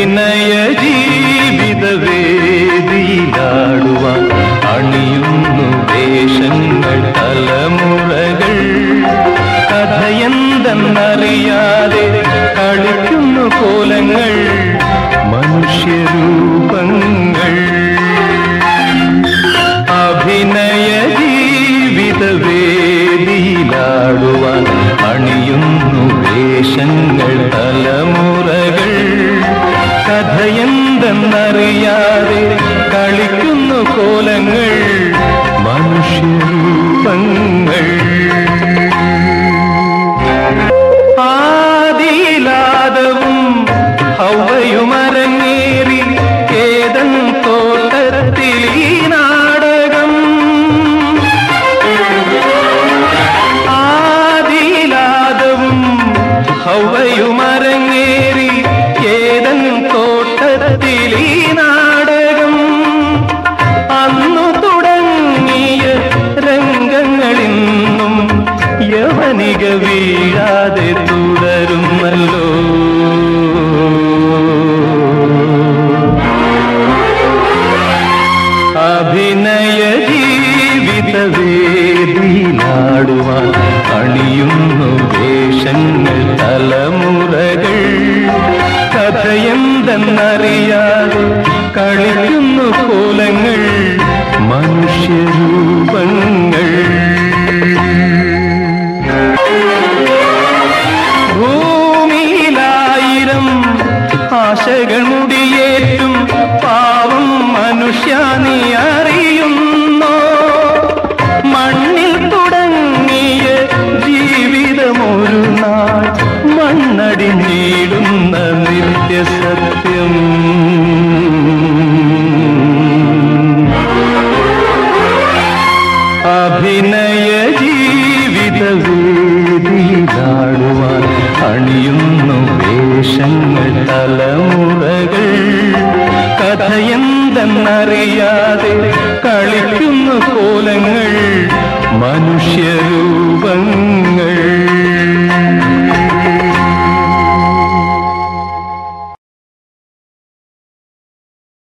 അഭിനയ ജീവിത വേദിയിലാടുവാൻ അണിയുന്നു വേഷങ്ങൾ തലമുറകൾ. കഥയെന്തെന്നറിയാതെ കളിക്കുന്നു കോലങ്ങൾ മനുഷ്യരൂപങ്ങൾ. അഭിനയ ജീവിത വേദിയിലാടുവാൻ അണിയുന്നു വേഷങ്ങൾ തലമുറകൾ. കഥയെന്തെന്നറിയാതെ കളിക്കുന്നു കോലങ്ങൾ. മനുഷ്യരൂപങ്ങൾ യവനിക വീഴാതെ തുടരുമല്ലോ. അഭിനയ ജീവിത വേദിയിലാടുവാൻ അണിയുന്നു വേഷങ്ങൾ തലമുറകൾ. കഥയെന്തെന്നറിയാതെ കളിക്കുന്നു ആശകൾ മുടിയേറ്റും പാവം മനുഷ്യ നീ അറിയുന്നോ? മണ്ണിൽ തുടങ്ങിയ ജീവിതമൊരു നാൾ മണ്ണടി നീടുന്ന നിത്യസത്യം. അഭിനയ കഥയെന്തെന്നറിയാതെ കളിക്കുന്ന കോലങ്ങൾ മനുഷ്യരൂപങ്ങൾ.